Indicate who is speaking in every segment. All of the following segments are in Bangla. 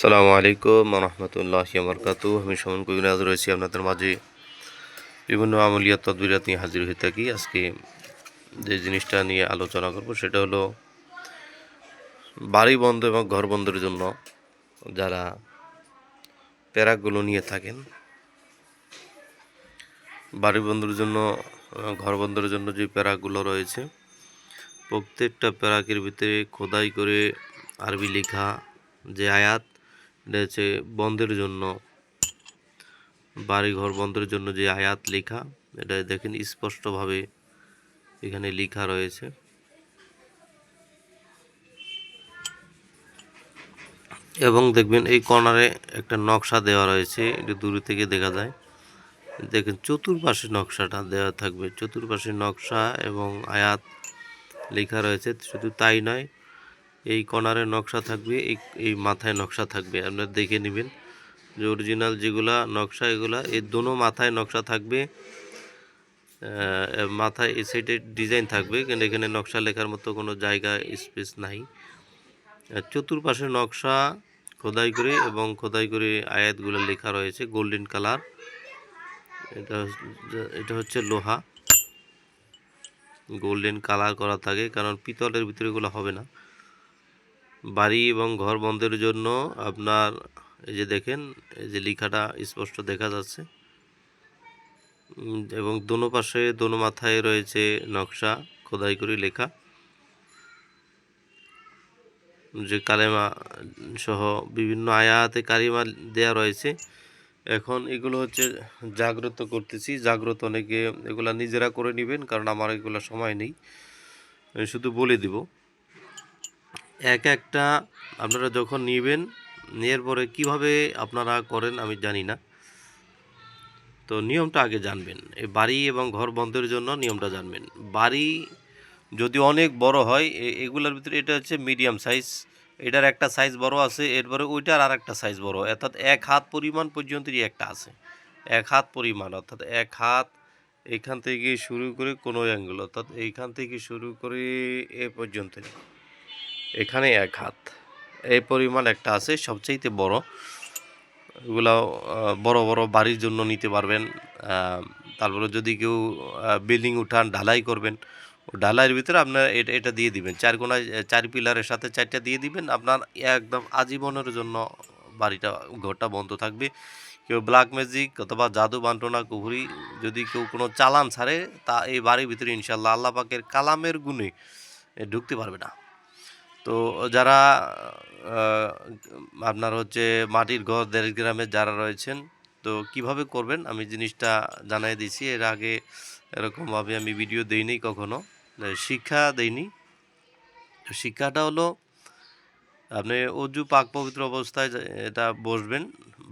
Speaker 1: সালামু আলাইকুম রহমতুল্লাহ বরকাতু আমি সমন কবিরাজ রয়েছি আপনাদের মাঝে বিভিন্ন আমলিয়া তদবিরাত নিয়ে হাজির হয়ে থাকি। আজকে যে জিনিসটা নিয়ে আলোচনা করব সেটা হলো বাড়ি বন্ধ এবং ঘর বন্ধের জন্য যারা প্যারাকগুলো নিয়ে থাকেন, বাড়ি বন্ধের জন্য, ঘর বন্ধের জন্য যে প্যারাকগুলো রয়েছে, প্রত্যেকটা প্যারাকের ভিতরে খোদাই করে আরবি লেখা যে আয়াত হচ্ছে বন্ধের জন্য বাড়ি ঘর বন্ধের জন্য যে আয়াত লেখা, এটা দেখেন স্পষ্টভাবে এখানে লেখা রয়েছে। এবং দেখবেন এই কর্নারে একটা নকশা দেওয়া রয়েছে এটা দূরে থেকে দেখা যায়। দেখেন চতুর্পাশে নকশাটা দেওয়া থাকবে, চতুর্পাশে নকশা এবং আয়াত লেখা রয়েছে, শুধু তাই নয় এই কর্নারে নকশা থাকবে, এই এই মাথায় নকশা থাকবে, আপনারা দেখে নেবেন। যে অরিজিনাল যেগুলা নকশা, এগুলা, এই দোনো মাথায় নকশা থাকবে। মাথায় এই সাইডে ডিজাইন থাকবে, কিন্তু এখানে নকশা লেখার মতো কোনো জায়গা স্পেস নাই। চতুর্পাশে নকশা, খোদাই করে এবং খোদাই করে আয়াতগুলো লেখা রয়েছে গোল্ডেন কালার এটা এটা হচ্ছে লোহা। গোল্ডেন কালার করা থাকে, কারণ পিতলের ভিতরে এগুলো হবে না। বাড়ি এবং ঘর বন্ধের জন্য আপনার এই যে দেখেন, এই যে লেখাটা স্পষ্ট দেখা যাচ্ছে। এবং দোনো পাশে, দোনো মাথায় রয়েছে নকশা, খোদাই করে লেখা। যে কালেমা সহ বিভিন্ন আয়াতে কারিমা দেয়া রয়েছে। এখন এগুলো হচ্ছে জাগ্রত করতেছি। জাগ্রত অনেকে এগুলা নিজেরা করে নেবেন, কারণ আমার এগুলো সময় নেই। শুধু বলে দিব। এক একটা আপনারা যখন নেবেন নেওয়ার পরে কীভাবে আপনারা করেন আমি জানি না। তো নিয়মটা আগে জানবেন। এই বাড়ি এবং ঘর বন্ধের জন্য নিয়মটা জানবেন। বাড়ি যদি অনেক বড় হয় এগুলোর ভিতরে এটা হচ্ছে মিডিয়াম সাইজ এটার একটা সাইজ বড় আছে, এরপরে ওইটার আর একটা সাইজ বড়। অর্থাৎ এক হাত পরিমাণ পর্যন্তই একটা আছে। এক হাত পরিমাণ, অর্থাৎ এক হাত এখান থেকে শুরু করে কোনো অ্যাঙ্গেল অর্থাৎ এইখান থেকে শুরু করে এ পর্যন্ত এখানে এক হাত। এই পরিমাণ একটা আছে, সবচাইতে বড়। এগুলো বড় বড় বাড়ির জন্য নিতে পারবেন। তারপরে যদি কেউ বিল্ডিং উঠান, ঢালাই করবেন ঢালাইয়ের ভিতরে আপনার এটা এটা দিয়ে দিবেন। চার কোনায় চার পিলারের সাথে চারটা দিয়ে দিবেন। আপনার একদম আজীবনের জন্য বাড়িটা, ঘরটা বন্ধ থাকবে। কেউ ব্ল্যাক ম্যাজিক অথবা জাদু বান্টনা কুহুরি, যদি কেউ কোনো চালান ছাড়ে, তা এই বাড়ির ভিতরে ইনশাল্লাহ আল্লাহ পাকের কালামের গুণে ঢুকতে পারবে না। তো যারা আপনার হচ্ছে মাটির ঘর দেড় গ্রামে যারা রয়েছেন, তো কীভাবে করবেন? আমি জিনিসটা জানাই দিয়েছি এর আগে এরকমভাবে আমি ভিডিও দেইনি কখনো। শিক্ষা দেইনি। তো শিক্ষাটা হলো, আপনি অজু পাক পবিত্র অবস্থায় এটা বসবেন,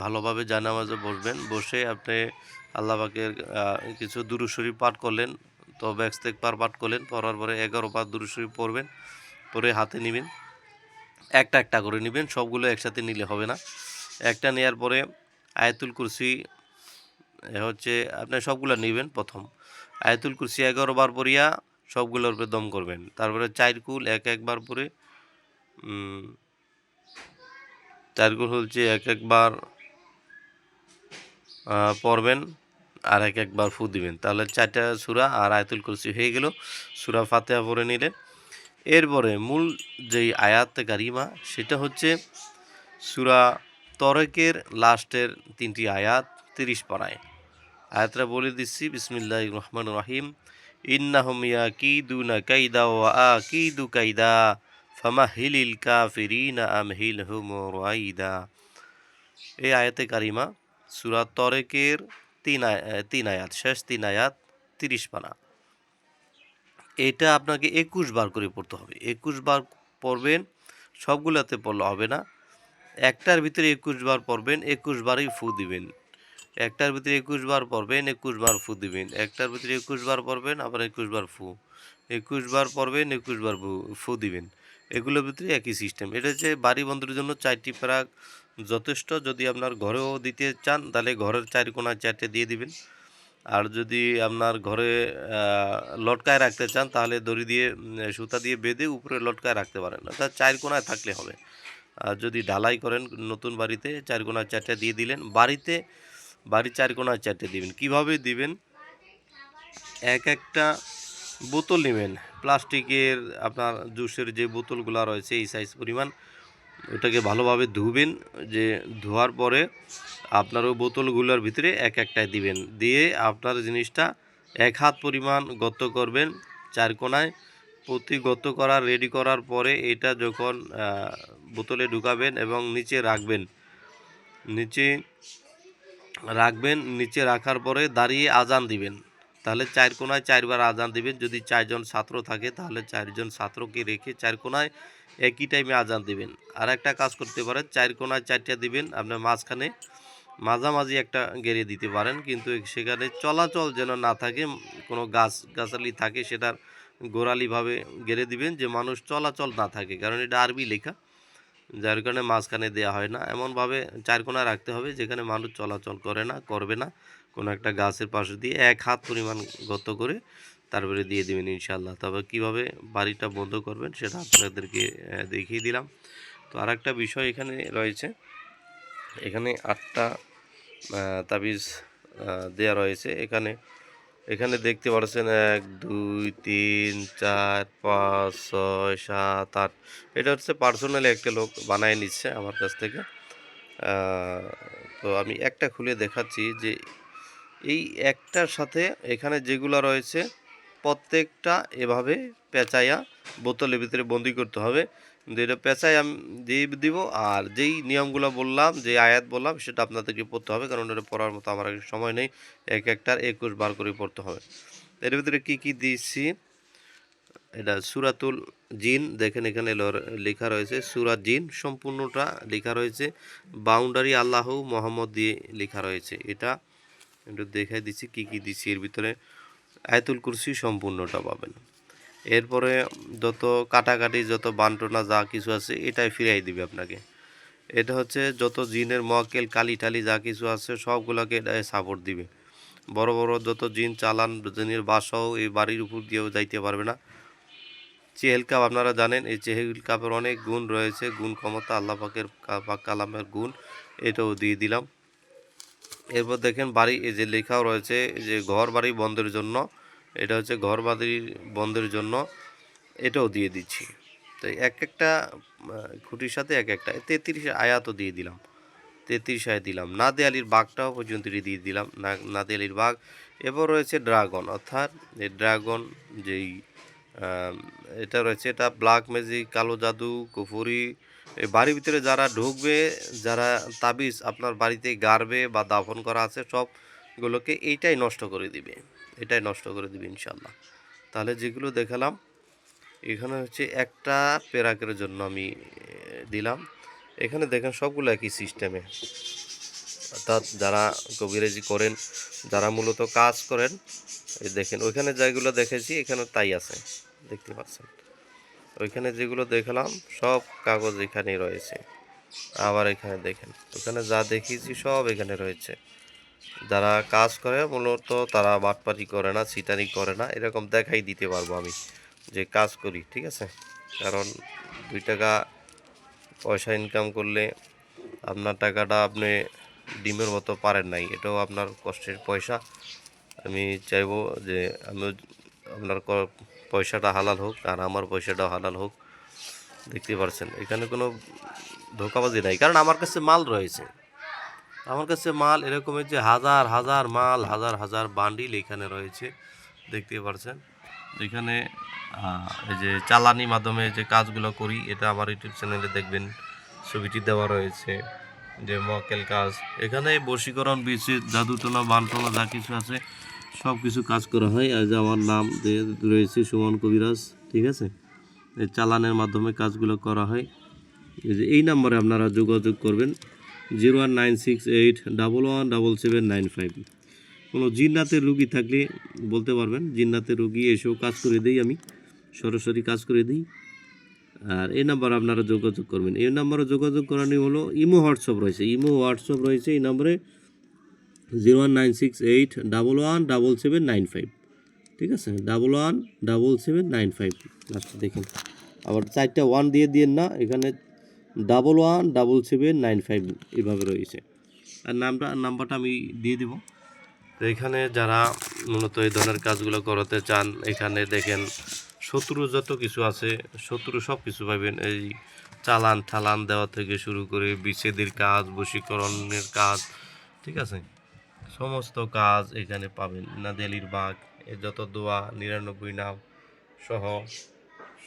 Speaker 1: ভালোভাবে জানামাজে বসবেন। বসে আপনি আল্লাহবাকের কিছু দুরুশরীফ পাঠ করলেন, তো ব্যাগস্তেক পার পাঠ করলেন, পড়ার পরে এগারো পার দুরুশরীফ পড়বেন। পরে হাতে নেবেন। একটা একটা করে নেবেন সবগুলো একসাথে নিলে হবে না। একটা নেয়ার পরে আয়াতুল কুরসি হচ্ছে আপনি সবগুলো নেবেন প্রথম। আয়াতুল কুরসি এগারো বার পরিয়া সবগুলোর উপরে দম করবেন। তারপরে চার কুল এক একবার পরে উম, চার কুল হচ্ছে এক একবার পড়বেন আর এক একবার ফু দিবেন। তাহলে চারটা সুরা আর আয়তুল কুরসি হয়ে গেল। সুরা ফাতেহা পরে নিলেন। এরপরে মূল যেই আয়াত গারিমা সেটা হচ্ছে সুরা তরেকের লাস্টের তিনটি আয়াত তিরিশ পাড়ায় আয়াতটা বলে দিচ্ছি বিসমিল্লাহ রহমান রাহিম। ইন্নাহুম ইয়াকিদুনা কাইদা ওয়া আকিদু কাইদা ফামাহিলিল কাফিরিনা আমহিলহুম রাইদা। এই আয়াতে কারিমা, সুরা তরেকের তিন তিন আয়াত, শেষ তিন আয়াত তিরিশ পানা এটা আপনাকে একুশ বার করে পড়তে হবে। একুশ বার পড়বেন, সবগুলোতে পড়লে হবে না। একটার ভিতরে একুশ বার পড়বেন, একুশ বারই ফু দিবেন। একটার ভিতরে একুশ বার পড়বেন, একুশ বার ফু দিবেন। একটার ভিতরে একুশ বার পড়বেন, আবার একুশ বার ফু। একুশ বার পড়বেন, একুশ বার ফু- দিবেন। এগুলোর ভিতরে একই সিস্টেম এটা হচ্ছে বাড়ি বন্ধের জন্য চারটি প্রাক যথেষ্ট। যদি আপনার ঘরেও দিতে চান, তাহলে ঘরের চার কোনায় চারটে দিয়ে দিবেন। আর যদি আপনার ঘরে লটকায় রাখতে চান, তাহলে দড়ি দিয়ে সুতা দিয়ে বেঁধে উপরে লটকায় রাখতে পারেন অর্থাৎ চার কোনায় থাকলে হবে। আর যদি ঢালাই করেন নতুন বাড়িতে, চার কোনা চারটে দিয়ে দিলেন। বাড়িতে বাড়ির চার কোনা চারটে দিবেন। কীভাবে দিবেন? এক একটা বোতল নেবেন। প্লাস্টিকের আপনার জুসের যে বোতলগুলো রয়েছে, এই সাইজ পরিমাণ ওটাকে ভালোভাবে ধুবেন, যে ধোয়ার পরে আপনার ওই বোতলগুলোর ভিতরে এক একটাই দিবেন। দিয়ে আপনার জিনিসটা এক হাত পরিমাণ গর্ত করবেন চার কোনায়। প্রতি গর্ত করা রেডি করার পরে এটা যখন বোতলে ঢুকাবেন এবং নিচে রাখবেন নিচে রাখবেন, নিচে রাখার পরে দাঁড়িয়ে আজান দিবেন। তাহলে চার কোনায় চারবার আজান দিবেন। যদি চারজন ছাত্র থাকে, তাহলে চারজন ছাত্রকে রেখে চার কোনায় একই টাইমে আজান দিবেন। আর একটা কাজ করতে পারেন, চার কোনায় চারটা দিবেন, আপনার মাঝখানে মাঝামাঝি একটা গেড়ে দিতে পারেন। কিন্তু সেখানে চলাচল যেন না থাকে, কোনো গাছ গাছালি থাকে সেটার গোড়ালিভাবে গেড়ে দিবেন, যে মানুষ চলাচল না থাকে। কারণ এটা আরবি লেখা, যার কারণে মাঝখানে দেওয়া হয় না। এমনভাবে চার কোনা রাখতে হবে, যেখানে মানুষ চলাচল করে না, করবে না। কোনো একটা গাছের পাশে দিয়ে এক হাত পরিমাণ গত করে তারপরে দিয়ে দেবেন ইনশাল্লাহ তবে কীভাবে বাড়িটা বন্ধ করবেন সেটা আপনাদেরকে দেখিয়ে দিলাম। তো আর একটা বিষয় এখানে রয়েছে। এখানে আটটা তাবিজ দেয়া রয়েছে। এখানে এখানে দেখতে পাচ্ছেন এক, দুই, তিন, চার, পাঁচ, ছয়, সাত, আট। এটা হচ্ছে পার্সোনালি একটা লোক বানায় নিচ্ছে আমার কাছ থেকে। তো আমি একটা খুলে দেখাচ্ছি যে এই একটার সাথে এখানে যেগুলো রয়েছে, প্রত্যেকটা এভাবে পেঁচাইয়া বোতলের ভিতরে বন্দি করতে হবে। কিন্তু এটা পেঁচাই আমি দিয়ে দিব, আর যেই নিয়মগুলো বললাম যে আয়াত বললাম, সেটা আপনাদেরকে পড়তে হবে, কারণ এটা পড়ার মতো আমার সময় নেই। এক একটার একুশ বার করে পড়তে হবে। এর ভিতরে কি কি দিয়েছি? এটা সুরাতুল জিন, দেখেন এখানে লেখা রয়েছে সুরাত জিন, সম্পূর্ণটা লেখা রয়েছে। বাউন্ডারি আল্লাহ মোহাম্মদ দিয়ে লেখা রয়েছে। এটা একটু দেখাই দিচ্ছি কি কি দিচ্ছি। এর ভিতরে আয়তুল কুরসি সম্পূর্ণটা পাবেন। এরপরে যত কাটাকাটি, যত বান্টনা, যা কিছু আছে, এটাই ফিরাই দিবে আপনাকে। এটা হচ্ছে যত জিনের মক্কেল কালি টালি যা কিছু আছে, সবগুলোকে এটা সাপোর্ট দিবে। বড় বড় যত জিন চালান, জিনের বাসাও এই বাড়ির উপর দিয়েও যাইতে পারবে না। চেহেল কাপ আপনারা জানেন, এই চেহেল কাপের অনেক গুণ রয়েছে, গুণ ক্ষমতা, আল্লাহ পাকের পাক কালামের গুণ, এটাও দিয়ে দিলাম। এরপর দেখেন বাড়ি, এই যে লেখাও রয়েছে যে ঘর বাড়ি বন্ধের জন্য, এটা হচ্ছে ঘর বাড়ি বন্ধের জন্য এটাও দিয়ে দিচ্ছি। তো এক একটা খুঁটির সাথে এক একটা, তেত্রিশ আয়াতও দিয়ে দিলাম, তেত্রিশ আয় দিলাম। নাদে আলীর বাঘটাও পর্যন্ত দিয়ে দিলাম, না নাদে আলীর বাঘ। এবার রয়েছে ড্রাগন, অর্থাৎ এই ড্রাগন যেই এটা রয়েছে, এটা ব্ল্যাক ম্যাজিক, কালো জাদু, কুফুরি এই বাড়ির ভিতরে যারা ঢুকবে, যারা তাবিজ আপনার বাড়িতে গাড়বে বা দাফন করা আছে, সবগুলোকে এইটাই নষ্ট করে দিবে। এটাই নষ্ট করে দিবে ইনশাল্লাহ তাহলে যেগুলো দেখালাম, এখানে হচ্ছে একটা পেরাকের জন্য আমি দিলাম। এখানে দেখেন সবগুলো একই সিস্টেমে। অর্থাৎ যারা কবিরাজি করেন, যারা মূলত কাজ করেন দেখেন, ওইখানে যেগুলো দেখেছি এখানে তাই আছে। দেখতে পাচ্ছেন? ওইখানে যেগুলো দেখলাম, সব কাগজ এখানেই রয়েছে। আবার এখানে দেখেন, ওখানে যা দেখিয়েছি সব এখানে রয়েছে। যারা কাজ করে, মূলত তারা বাটপাটি করে না সিটারি করে না, এরকম দেখাই দিতে পারব আমি যে কাজ করি, ঠিক আছে? কারণ দুই টাকা পয়সা ইনকাম করলে আপনার টাকাটা আপনি ডিমের মতো পারেন নাই, এটাও আপনার কষ্টের পয়সা। আমি চাইব যে আমি আপনার পয়সাটা হালাল হোক আর আমার পয়সাটাও হালাল হোক দেখতে পারছেন। এখানে কোনো ধোকাবাজি নাই, কারণ আমার কাছে মাল রয়েছে। আমার কাছে মাল এরকমের যে হাজার হাজার মাল, হাজার হাজার বান্ডিল এখানে রয়েছে দেখতে পারছেন। এখানে এই যে চালানি মাধ্যমে যে কাজগুলো করি, এটা আমার ইউটিউব চ্যানেলে দেখবেন, ছবিটি দেওয়া রয়েছে, যে মক্কেল কাজ। এখানে বশীকরণ বিচিত জাদুটোনা বানটোনা যা কিছু আছে সব কিছু কাজ করা হয়। আর যে আমার নাম রয়েছে সুমন কবিরাজ, ঠিক আছে? এই চালানের মাধ্যমে কাজগুলো করা হয়। এই যে এই নাম্বারে আপনারা যোগাযোগ করবেন, zero one nine six eight double one double seven nine five. কোনো জিন্নাতের রুগী থাকলে বলতে পারবেন, জিন্নাতের রুগী এসেও কাজ করে দিই আমি, সরাসরি কাজ করে দিই। আর এই নাম্বার আপনারা যোগাযোগ করবেন। এই নাম্বারে যোগাযোগ করানি হলো ইমো হোয়াটসঅ্যাপ রয়েছে। ইমো হোয়াটসঅ্যাপ রয়েছে এই নম্বরে। Zero one nine six eight double one double seven nine five ঠিক আছে? Double one double seven nine five লাস্টে দেখেন। আবার চারটা ওয়ান দিয়ে দিয়েন না, এখানে double one double seven nine five এভাবে রয়েছে। আর নামটা, নাম্বারটা আমি দিয়ে দিব। তো এখানে যারা মূলত এই ধরনের কাজগুলো করাতে চান, এখানে দেখেন শত্রু যত কিছু আছে, শত্রু সব কিছু পাবেন। এই চালান ঠালান দেওয়া থেকে শুরু করে বিচ্ছেদের কাজ, বশীকরণের কাজ, ঠিক আছে? সমস্ত কাজ এখানে পাবেন। নাদেলির বাঘ এর যত দোয়া, নিরানব্বই নাম সহ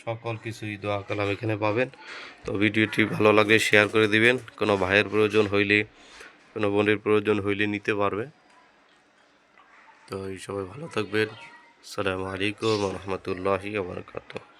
Speaker 1: সকল কিছুই দোয়া কালাম এখানে পাবেন। তো ভিডিওটি ভালো লাগলে শেয়ার করে দিবেন। কোনো ভাইয়ের প্রয়োজন হইলে, কোনো বোনের প্রয়োজন হইলে নিতে পারবে। তো এই সবাই ভালো থাকবেন। আসসালামু আলাইকুম রহমতুল্লাহি বারকাতুহ।